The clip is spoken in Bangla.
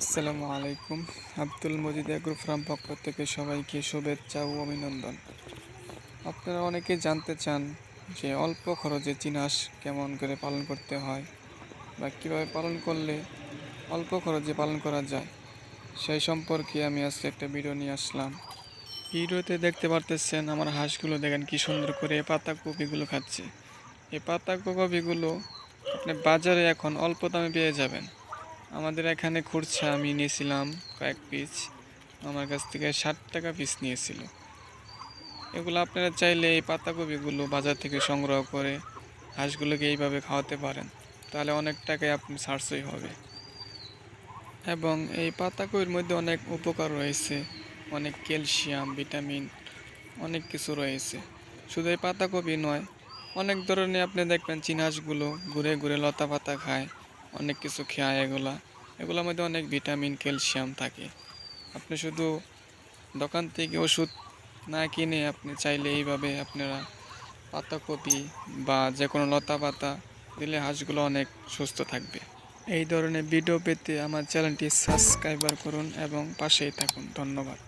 আসসালামু আলাইকুম। আব্দুল মজিদ এগ্রো ফার্ম পক্ষ থেকে সবাইকে শুভেচ্ছা ও অভিনন্দন। আপনারা অনেকে জানতে চান যে অল্প খরচে চিনাস কেমন করে পালন করতে হয় বা কীভাবে পালন করলে অল্প খরচে পালন করা যায়, সেই সম্পর্কে আমি আজকে একটা ভিডিও নিয়ে আসলাম। ভিডিওতে দেখতে পারতেছেন আমার হাঁসগুলো দেখেন কি সুন্দর করে পাতা কপিগুলো খাচ্ছে। এই পাতা কপিগুলো আপনি বাজারে এখন অল্প দামে পেয়ে যাবেন। আমাদের এখানে খুরছা আমি নিয়েছিলাম কয়েক পিস আমার কাছ থেকে ষাট টাকা পিস নিয়েছিল। এগুলো আপনারা চাইলে এই পাতাকপিগুলো বাজার থেকে সংগ্রহ করে হাঁসগুলোকে এইভাবে খাওয়াতে পারেন। তাহলে অনেক টাকায় আপনি সাশ্রয় হবে। এবং এই পাতাকপির মধ্যে অনেক উপকার রয়েছে। অনেক ক্যালসিয়াম, ভিটামিন, অনেক কিছু রয়েছে। শুধু এই পাতাকপি নয়, অনেক ধরনের আপনি দেখবেন চিনাসগুলো ঘুরে ঘুরে লতা পাতা খায়। অনেক কিছু খায় এগুলা। এগুলোর মধ্যে অনেক ভিটামিন, ক্যালসিয়াম থাকে। আপনি শুধু দোকান থেকে ওষুধ না কিনে আপনি চাইলে এইভাবে আপনারা পাতাকপি বা যে কোনো লতা পাতা দিলে হাঁসগুলো অনেক সুস্থ থাকবে। এই ধরনের ভিডিও পেতে আমার চ্যানেলটি সাবস্ক্রাইবার করুন এবং পাশেই থাকুন। ধন্যবাদ।